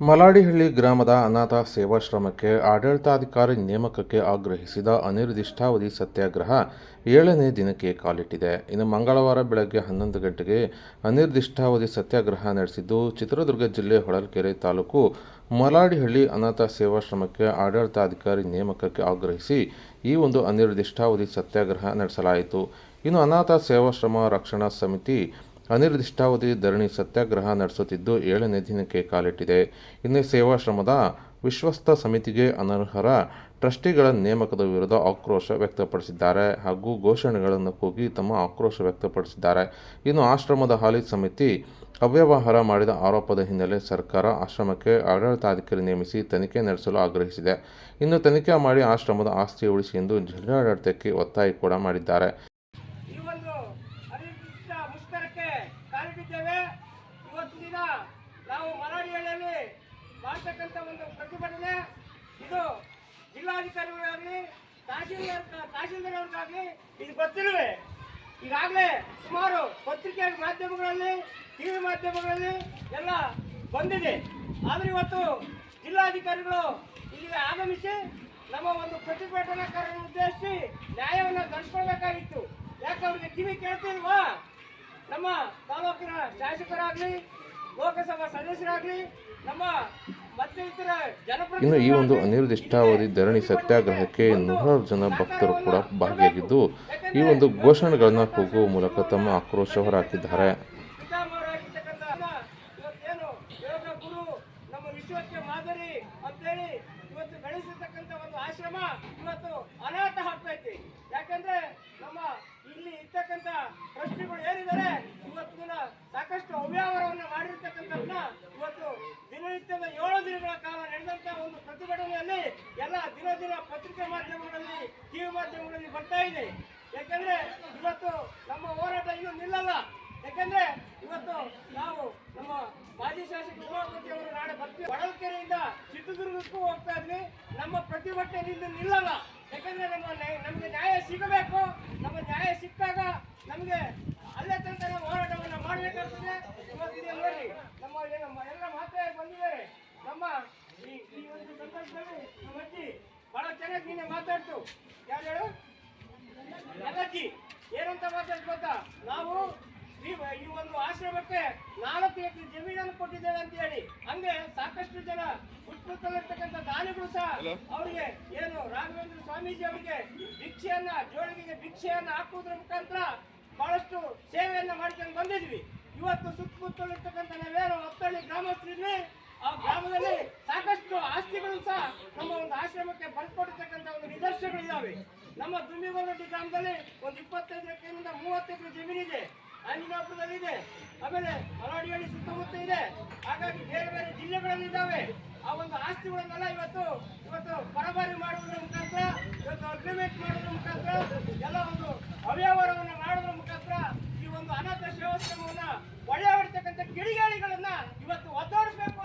ಮಲಾಡಿಹಳ್ಳಿ ಗ್ರಾಮದ ಅನಾಥ ಸೇವಾಶ್ರಮಕ್ಕೆ ಆಡಳಿತಾಧಿಕಾರಿ ನೇಮಕಕ್ಕೆ ಆಗ್ರಹಿಸಿದ ಅನಿರ್ದಿಷ್ಟಾವಧಿ ಸತ್ಯಾಗ್ರಹ ಏಳನೇ ದಿನಕ್ಕೆ ಕಾಲಿಟ್ಟಿದೆ. ಇನ್ನು ಮಂಗಳವಾರ ಬೆಳಗ್ಗೆ ಹನ್ನೊಂದು ಗಂಟೆಗೆ ಅನಿರ್ದಿಷ್ಟಾವಧಿ ಸತ್ಯಾಗ್ರಹ ನಡೆಸಿದ್ದು, ಚಿತ್ರದುರ್ಗ ಜಿಲ್ಲೆ ಹೊಳಲ್ಕೆರೆ ತಾಲೂಕು ಮಲಾಡಿಹಳ್ಳಿ ಅನಾಥ ಸೇವಾಶ್ರಮಕ್ಕೆ ಆಡಳಿತಾಧಿಕಾರಿ ನೇಮಕಕ್ಕೆ ಆಗ್ರಹಿಸಿ ಈ ಒಂದು ಅನಿರ್ದಿಷ್ಟಾವಧಿ ಸತ್ಯಾಗ್ರಹ ನಡೆಸಲಾಯಿತು. ಇನ್ನು ಅನಾಥ ಸೇವಾಶ್ರಮ ರಕ್ಷಣಾ ಸಮಿತಿ ಅನಿರ್ದಿಷ್ಟಾವಧಿ ಧರಣಿ ಸತ್ಯಾಗ್ರಹ ನಡೆಸುತ್ತಿದ್ದು ಏಳನೇ ದಿನಕ್ಕೆ ಕಾಲಿಟ್ಟಿದೆ. ಇನ್ನು ಸೇವಾಶ್ರಮದ ವಿಶ್ವಸ್ತ ಸಮಿತಿಗೆ ಅನರ್ಹರ ಟ್ರಸ್ಟಿಗಳ ನೇಮಕದ ವಿರುದ್ಧ ಆಕ್ರೋಶ ವ್ಯಕ್ತಪಡಿಸಿದ್ದಾರೆ ಹಾಗೂ ಘೋಷಣೆಗಳನ್ನು ಕೂಗಿ ತಮ್ಮ ಆಕ್ರೋಶ ವ್ಯಕ್ತಪಡಿಸಿದ್ದಾರೆ. ಇನ್ನು ಆಶ್ರಮದ ಹಾಲಿ ಸಮಿತಿ ಅವ್ಯವಹಾರ ಮಾಡಿದ ಆರೋಪದ ಹಿನ್ನೆಲೆ ಸರ್ಕಾರ ಆಶ್ರಮಕ್ಕೆ ಆಡಳಿತಾಧಿಕಾರಿ ನೇಮಿಸಿ ತನಿಖೆ ನಡೆಸಲು ಆಗ್ರಹಿಸಿದೆ. ಇನ್ನು ತನಿಖೆ ಮಾಡಿ ಆಶ್ರಮದ ಆಸ್ತಿ ಉಳಿಸಿ ಎಂದು ಜಿಲ್ಲಾಡಳಿತಕ್ಕೆ ಒತ್ತಾಯ ಕೂಡ ಮಾಡಿದ್ದಾರೆ ಈ ಒಂದು ಅನಿರ್ದಿಷ್ಟ ಮುಷ್ಕರಕ್ಕೆ ಕಾಲಿಟ್ಟಿದ್ದೇವೆ ಇವತ್ತು ದಿನ ನಾವು ಮರಾಡಿಯಲ್ಲಿ ಮಾಡ್ತಕ್ಕಂಥ ಒಂದು ಪ್ರತಿಭಟನೆ. ಇದು ಜಿಲ್ಲಾಧಿಕಾರಿಗಳಾಗಲಿ, ತಹಶೀಲ್ದಾರ್ ತಹಶೀಲ್ದಾರ್ಗಾಗಲಿ ಇದು ಗೊತ್ತಿರುವೆ ಈಗಾಗಲೇ ಸುಮಾರು ಪತ್ರಿಕೆ ಮಾಧ್ಯಮಗಳಲ್ಲಿ, ಟಿ ವಿ ಮಾಧ್ಯಮಗಳಲ್ಲಿ ಎಲ್ಲ ಬಂದಿದೆ. ಆದರೆ ಇವತ್ತು ಜಿಲ್ಲಾಧಿಕಾರಿಗಳು ಇಲ್ಲಿಗೆ ಆಗಮಿಸಿ ನಮ್ಮ ಒಂದು ಪ್ರತಿಭಟನಾಕಾರರನ್ನು ಉದ್ದೇಶಿಸಿ ನ್ಯಾಯವನ್ನು ಗಳಿಸ್ಕೊಳ್ಬೇಕಾಗಿತ್ತು ಯಾಕೆ ಅವ್ರಿಗೆ ಕಿವಿ ಕೇಳ್ತಿಲ್ವಾ? ನಮ್ಮ ತಾಲೂಕಿನ ಶಾಸಕರಾಗ್ಲಿ ಲೋಕಸಭಾ ಸದಸ್ಯರಾಗ್ಲಿ ನಮ್ಮ ಇನ್ನು ಈ ಒಂದು ಅನಿರ್ದಿಷ್ಟಾವಧಿ ಧರಣಿ ಸತ್ಯಾಗ್ರಹಕ್ಕೆ ನೂರಾರು ಜನ ಭಕ್ತರು ಕೂಡ ಭಾಗಿಯಾಗಿದ್ದು ಈ ಒಂದು ಘೋಷಣೆಗಳನ್ನು ಕೂಗುವ ಮೂಲಕ ತಮ್ಮ ಆಕ್ರೋಶ ಹೊರಹಾಕಿದ್ದಾರೆ. ಇವತ್ತು ಬೆಳೆಸಿರ್ತಕ್ಕಂಥ ಒಂದು ಆಶ್ರಮ ಇವತ್ತು ಅನಾಥ ಆಗ್ತೈತಿ. ಯಾಕಂದ್ರೆ ನಮ್ಮ ಟ್ರಸ್ಟಿಗಳು ಏನಿದ್ದಾರೆ ಇವತ್ತು ದಿನ ಸಾಕಷ್ಟು ಅವ್ಯವಹಾರವನ್ನು ಮಾಡಿರ್ತಕ್ಕಂಥದ್ದನ್ನ ಇವತ್ತು ದಿನನಿತ್ಯದ ಏಳು ದಿನಗಳ ಕಾಲ ನಡೆದಂತಹ ಒಂದು ಪ್ರತಿಭಟನೆಯಲ್ಲಿ ಎಲ್ಲ ದಿನ ದಿನ ಪತ್ರಿಕೆ ಮಾಧ್ಯಮಗಳಲ್ಲಿ, ಟಿವಿ ಮಾಧ್ಯಮಗಳಲ್ಲಿ ಬರ್ತಾ ಇದೆ. ಯಾಕಂದ್ರೆ ಇವತ್ತು ನಮ್ಮ ಹೋರಾಟ ಇನ್ನೂ ನಿಲ್ಲಲ್ಲ. ಯಾಕಂದ್ರೆ ಇವತ್ತು ನಾವು ನಮ್ಮ ಮಾಜಿ ಶಾಸಕ ಉಮಾಪತಿ ಅವರು ನಾಳೆ ಬರ್ತೀವಿ. ಹೊಳಲ್ಕೆರೆಯಿಂದ ಚಿತ್ರದುರ್ಗಕ್ಕೂ ಹೋಗ್ತಾ ಇದ್ವಿ. ನಮ್ಮ ಪ್ರತಿಭಟನೆ ನಿಲ್ಲಲ್ಲ. ಯಾಕಂದ್ರೆ ನಮ್ಮ ನಮಗೆ ನ್ಯಾಯ ಸಿಗಬೇಕು. ನಮ್ಮ ನ್ಯಾಯ ಸಿಕ್ಕಾಗ ನಮಗೆ ಅಲ್ಲೇ ತನಕ ಹೋರಾಟವನ್ನು ಮಾಡಬೇಕಾಗ್ತದೆ. ಇವತ್ತಿನ ನೋಡಿ, ನಮ್ಮ ನಮ್ಮ ಎಲ್ಲ ಮಾತಾಡಿ ಬಂದಿದ್ದಾರೆ. ನಮ್ಮ ಈ ಈ ಒಂದು ಸಂದರ್ಭದಲ್ಲಿ ನಮ್ಮ ಅಜ್ಜಿ ಬಹಳ ಚೆನ್ನಾಗಿ ನೀನೆ ಮಾತಾಡ್ತು. ಯಾರು ಹೇಳು? ಎಲ್ಲಜ್ಜಿ ಏನಂತ ಮಾತಾಡ್ ಗೊತ್ತಾ? ನಾವು ಈ ಒಂದು ಆಶ್ರಮಕ್ಕೆ ನಾಲ್ಕು ಎಕರೆ ಜಮೀನನ್ನು ಕೊಟ್ಟಿದ್ದೇವೆ ಅಂತ ಹೇಳಿ. ಹಂಗೆ ಸಾಕಷ್ಟು ಜನ ಸುತ್ತಮುತ್ತಲಿರ್ತಕ್ಕಂಥ ದಾನಿಗಳು ಸಹ ಅವರಿಗೆ ಏನು ರಾಘವೇಂದ್ರ ಸ್ವಾಮೀಜಿ ಅವರಿಗೆ ಭಿಕ್ಷೆಯನ್ನ ಜೋಳಿಗೆಗೆ ಭಿಕ್ಷೆಯನ್ನ ಹಾಕುವುದರ ಮುಖಾಂತರ ಬಹಳಷ್ಟು ಸೇವೆಯನ್ನ ಮಾಡ್ಕೊಂಡು ಬಂದಿದ್ವಿ. ಇವತ್ತು ಸುತ್ತಮುತ್ತಲಿರ್ತಕ್ಕಂಥ ನಾವೇನು ಹತ್ತಳ್ಳಿ ಗ್ರಾಮಸ್ಥರಿದ್ವಿ ಆ ಗ್ರಾಮದಲ್ಲಿ ಸಾಕಷ್ಟು ಆಸ್ತಿಗಳು ಸಹ ನಮ್ಮ ಒಂದು ಆಶ್ರಮಕ್ಕೆ ಬರ್ಕೊಟ್ಟಿರ್ತಕ್ಕಂಥ ಒಂದು ನಿದರ್ಶನಗಳಿದ್ದಾವೆ ನಮ್ಮ ದುಮ್ಮಿಗೊಂಡಿ ಗ್ರಾಮದಲ್ಲಿ ಒಂದು ಇಪ್ಪತ್ತೈದು ಎಕರೆಯಿಂದ ಮೂವತ್ತು ಎಕರೆ ಜಮೀನಿದೆ ಅಂಜನಾಪುರದಲ್ಲಿದೆ. ಆಮೇಲೆ ಮಲಾಡಿಹಳ್ಳಿ ಸುತ್ತಮುತ್ತ ಇದೆ. ಹಾಗಾಗಿ ಬೇರೆ ಬೇರೆ ಜಿಲ್ಲೆಗಳಲ್ಲಿ ಇದ್ದಾವೆ ಆ ಒಂದು ಆಸ್ತಿಗಳನ್ನೆಲ್ಲ ಇವತ್ತು ಇವತ್ತು ಬರಬಾರಿ ಮಾಡುವುದರ ಮುಖಾಂತರ, ಇವತ್ತು ಅಗ್ರಿಮೆಂಟ್ ಮಾಡೋದ್ರ ಮುಖಾಂತರ, ಎಲ್ಲ ಒಂದು ಅವ್ಯವಹಾರವನ್ನು ಮಾಡೋದ್ರ ಮುಖಾಂತರ ಈ ಒಂದು ಅನಾಥ ಶಿವಸ್ಥಾನವನ್ನು ಒಳ್ಳೆ ಹೊಡಿತಕ್ಕಂಥ ಕಿಡಿಗಾಳಿಗಳನ್ನ ಇವತ್ತು ಒತ್ತೋಡಿಸಬೇಕು